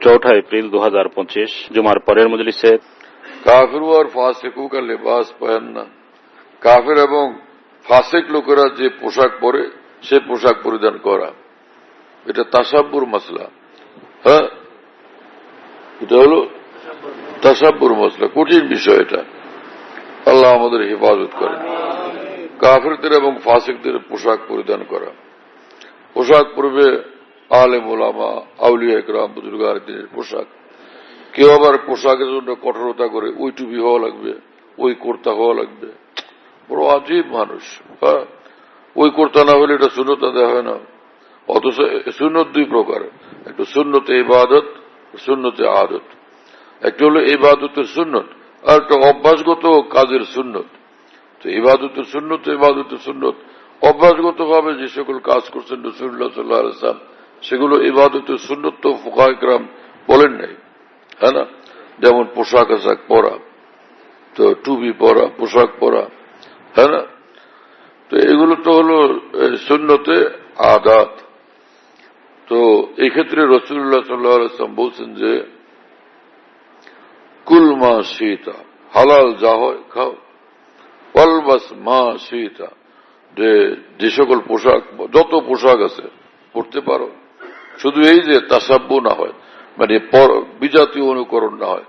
चौथा अप्रैल 2025 जुमार পরের মজলিসে কাফির আর ফাসেকু কা লেবাস পহননা কাফির এবং ফাসেক লোকেরা যে পোশাক পরে সে পোশাক পরিধান করা এটা তাসাব্বুর মাসলা হ্যাঁ এটা হলো তাসাব্বুর মাসলা কঠিন বিষয় এটা আল্লাহ আমাদের হেফাজত করে কাফিরদের এবং ফাসিকদের পোশাক পরিধান করা পোশাক পরবে আলেম ওলামা আউলিয়া একরাম, বুজুর্গার দিনের পোশাক। কেউ আবার পোশাকের জন্য কঠোরতা করে ওই টুপি হওয়া লাগবে, ওই কোর্তা হওয়া লাগবে। বড় আজীব মানুষ হ্যাঁ? ওই কোর্তা না হলে এটা শূন্যতা দেওয়া হয় না। অথচ শূন্যত দুই প্রকার, একটা শূন্যতে ইবাদত শূন্যতে আদত। একটা হলো ইবাদতের সুন্নত, আর একটা অভ্যাসগত কাজের সুন্নত। তো ইবাদতের সুন্নত ইবাদতের সুন্নত অভ্যাসগত ভাবে যে সকল কাজ করছেন রসুল্লাহ সাল্লাহ সেগুলো ইবাদতের সুন্নত তো ফোকাইকরাম বলেন নাই হ্যাঁ না? যেমন পোশাক আশাক পরা, তো টুপি পরা, পোশাক পরা হ্যাঁ না? তো এগুলো তো হলো সুন্নতে আদাত। তো এক্ষেত্রে রসুল্লাহ সাল্লাম বলছেন যে, কুল মা সীতা হালাল যা হয় খাও। অলবাস মা সীতা যে সকল পোশাক, যত পোশাক আছে, পড়তে পারো। শুধু এই যে তাসাব্য না হয় মানে বিজাতীয় অনুকরণ না হয়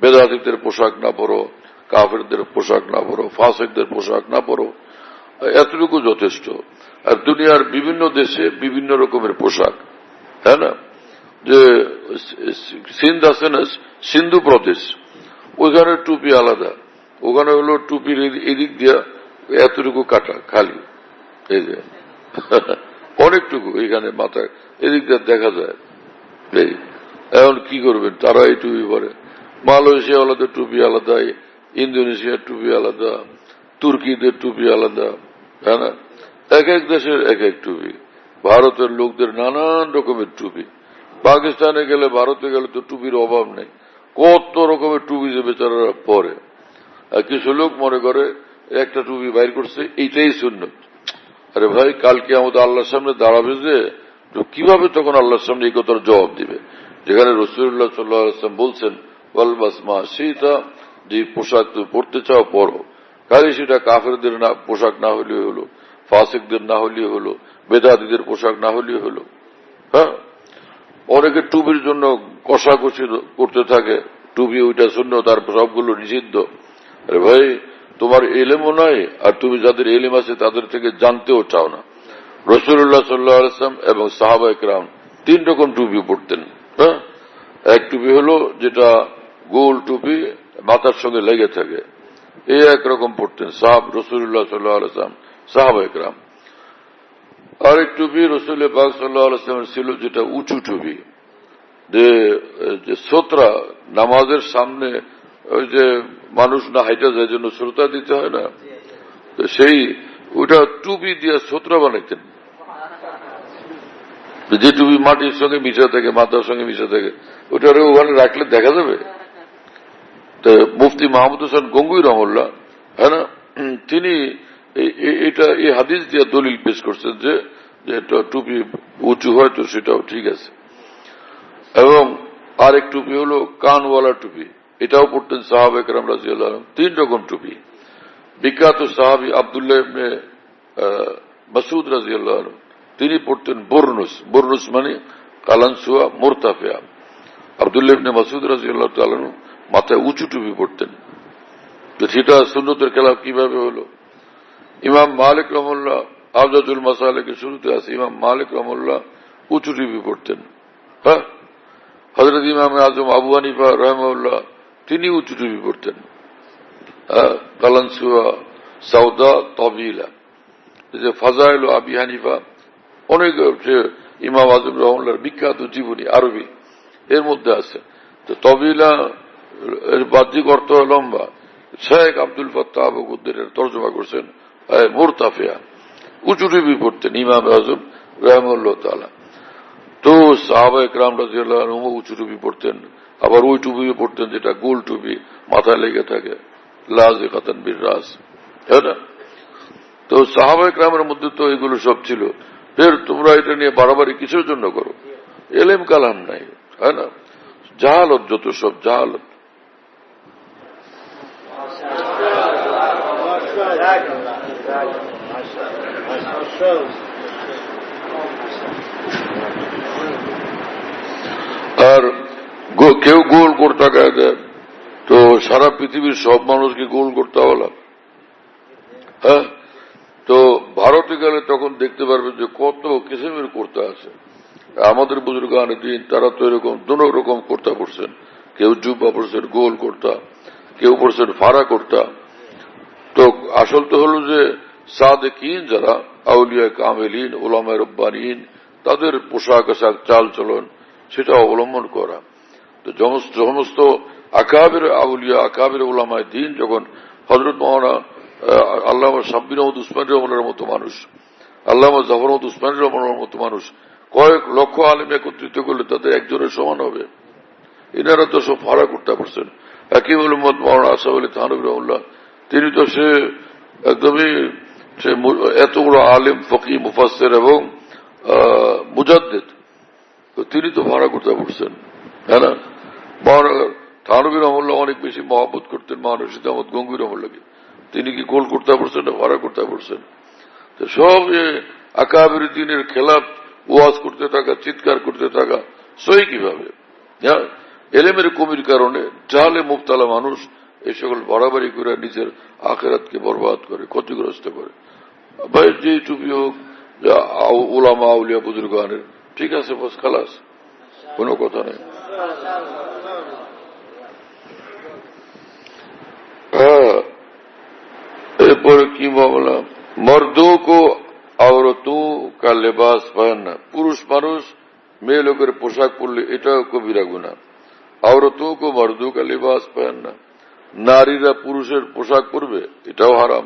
বেদাতিদের পোশাক না পরো, কাফেরদের পোশাক না পরো, ফাসেকদের পোশাক না পরো, এতটুকু যথেষ্ট। আর দুনিয়ার বিভিন্ন দেশে বিভিন্ন রকমের পোশাক হ্যাঁ না? যে সিন্ধ আছে না, সিন্ধু প্রদেশ, ওইখানে টুপি আলাদা, ওখানে হলো টুপির এদি- এদিক দিয়া এতটুকু কাটা, খালি, এই যে। অনেকটুকু এখানে মাথায়। এদিক দিয়ে দেখা যায়। এখন কি করবেন? তারা এই টুপি পরে। মালয়েশিয়া আলাদা, টুপি আলাদা, ইন্দোনেশিয়ার টুপি আলাদা, তুর্কিদের টুপি আলাদা হ্যাঁ এক এক দেশের এক এক টুপি। ভারতের লোকদের নানান রকমের টুপি। পাকিস্তানে গেলে, ভারতে গেলে তো টুপির অভাব নেই। কত রকমের টুপি যে বেচারারা পরে। কিছু লোক মনে করে, একটা টুপি বাইর করছে, এইটাই সুন্নত। আরে ভাই, কালকে আমাদের আল্লাহর সামনে দাঁড়াবে যে, তো কীভাবে তখন আল্লাহর সামনে এই জবাব দিবে? যেখানে রসুল্লাহ সাল্লাম বলছেন ওয়ালবাস মা সীতা যে পোশাক তুমি পড়তে চাও পড়ো খালি সেটা কাফেরদের না, পোশাক না হলেও হলো, ফাসিকদের না হলেও হলো বেদাদিদের পোশাক না হলেও হলো। হ্যাঁ? অনেকে টুপির জন্য কষাকষি করতে থাকে, টুপি ওইটা শূন্য তার সবগুলো নিষিদ্ধ। আরে ভাই তোমার এলেমও নয়, আর তুমি যাদের এলেম আছে তাদের থেকে জানতেও চাও না। রসুল্লাহ সাল্লাহ আলসালাম এবং সাহাবা একরাম তিন রকম টুপি পড়তেন হ্যাঁ? এক টুপি হলো যেটা গোল টুপি, মাথার সঙ্গে লেগে থাকে, এই একরকম পড়তেন সাহাব রসুল্লাহ সাল্লাহ আলসালাম সাহাবা একরাম। আরেক টুপি রসুল পাক সাল্লাহ ছিল যেটা উঁচু টুপি, যে শ্রোতরা নামাজের সামনে ওই যে মানুষ না হাইটা যায় জন্য শ্রোতা দিতে হয় না। তো সেই ওটা টুপি দিয়ে শ্রোতরা বানাইতেন। যে টুপি মাটির সঙ্গে মিশে থাকে, মাথার সঙ্গে মিশে থাকে ওটারে ওখানে রাখলে দেখা যাবে। তো মুফতি মাহমুদ হোসেন গঙ্গুই রহমল্লা হ্যাঁ না? তিনি এটা, এই হাদিস দিয়ে দলিল পেশ করছেন যে এটা টুপি উঁচু হয় তো সেটাও ঠিক আছে। এবং আরেক টুপি হলো কানওয়ালা টুপি। এটাও পড়তেন সাহাব একরাম রাজিউল্লাহ আল্লাহ তিন রকম টুপি। বিখ্যাত সাহাবি আবদুল্লাহ ইবনে মাসুদ রাজিউল্লাহ আলম তিনি পড়তেন বর্নুস। বর্নুস মানে কালানসুয়া, মোরতাফিয়া। আবদুল্লাহ ইবনে মাসুদ রাজিউল্লাহ তালন মাথায় উঁচু টুপি পড়তেন। তো সেটা সুন্নতের খেলাফ কীভাবে হলো? ইমাম মালিক রহমুল্লাহ আফজাদুল মাসালেকে শুরুতে আছে, ইমাম মালিক রহমুল্লাহ উঁচু টুপি পড়তেন। হ্যাঁ? হজরত ইমাম আজম আবু হানিফা রহমউল্লাহ তিনি উঁচু টুপি পড়তেন হ্যাঁ, কালানসুয়া সাউদা তবিলা। ফাজাইল আবি হানিফা অনেক ইমাম আজম রহমুল্লাহর বিখ্যাত জীবনী আরবি এর মধ্যে আছে। তো তবিলা এর বাহ্যিক অর্থ লম্বা। শেখ আব্দুল ফত্তা আবুদ্দের তর্জমা করছেন মোরতাফিয়া। উঁচু টুপি পড়তেন ইমাম আজম রহমুল্লাহ তালা তো সাহাবা একরাম রাজিয়াল্লাহ আনহু উঁচু টুপি পড়তেন আবার ওই টুপি পড়তেন যেটা গোল টুপি, মাথায় লেগে থাকে। লাজ খাতান বীর রাজ। তো সাহাবা একরামের মধ্যে তো এগুলো সব ছিল। ফের তোমরা এটা নিয়ে বাড়াবাড়ি কিসের জন্য করো? এলেম কালাম নাই, তাই না? জাহালত যত সব জাহালত। আর কেউ গোল করতে দেয় তো সারা পৃথিবীর সব মানুষকে গোল করতে হলাম হ্যাঁ? তো ভারতে গেলে তখন দেখতে পারবে যে কত কিসিমের করতে আছে। আমাদের বুজুর্গ দিন তারা তো এরকম দোনো রকম করতে পড়ছেন কেউ জুব্বা পড়ছেন গোল করতা, কেউ পড়ছেন ফাড়া করতা। তো আসল তো হলো যে সাদেকিন যারা, আউলিয়া কামেলিন, ওলামায় রব্বানিন, তাদের পোশাক আশাক চাল চলন সেটা অবলম্বন করা। তো সমস্ত আকাবের আউলিয়া, আকাবের ওলামায় দিন যখন হজরত মহানা আল্লাহ সাব্বির রহমদ উসমান রহমানের মতো মানুষ আল্লাহ জাফর রহমদ উসমান রহমানের মতো মানুষ, কয়েক লক্ষ আলেম একত্রিত করলে তাদের একজনের সমান হবে। এনারা তো সব ফাড়া করতে পারছেন। হাকিম মোহাম্মদ মহানা আসাফ আলী থানবী রহমুল্লাহ তিনি তো সে একদমই সে মু- এতগুলো আলিম, ফকি মুফাসের এবং মুজাদ্দেদ। তিনি তো ভাড়া করতে পারছেন হ্যাঁ থানবী রহমুল্লাহ অনেক বেশি মহাবত করতেন মহানবী সীতামত গঙ্গুর রহমুল্লাহকে। তিনি কি গোল করতে পারছেন না, ভাড়া করতে পারছেন? তো সব আকাবের দিনের খেলাফ ওয়াজ করতে থাকা, চিৎকার করতে থাকা, সই কীভাবে? হ্যাঁ? এলেমের কমির কারণে জালে মুক্তালা মানুষ এই সকল বাড়াবাড়ি করে নিজের আখেরাতকে বরবাদ করে, ক্ষতিগ্রস্ত করে। ভাই যে টুপি হোক ওলামা আউলিয়া বুজুর্গানের, ঠিক আছে বস খালাস কোনো কথা নেই হ্যাঁ এরপরে কি মামলা মর্দों को औरतों का लिबास पहनना পুরুষ মানুষ মেয়ে লোকের পোশাক পরলে এটাও কবিরা গুণা औरतों को मर्दों का लिबास पहनना নারীরা পুরুষের পোশাক পরবে এটাও হারাম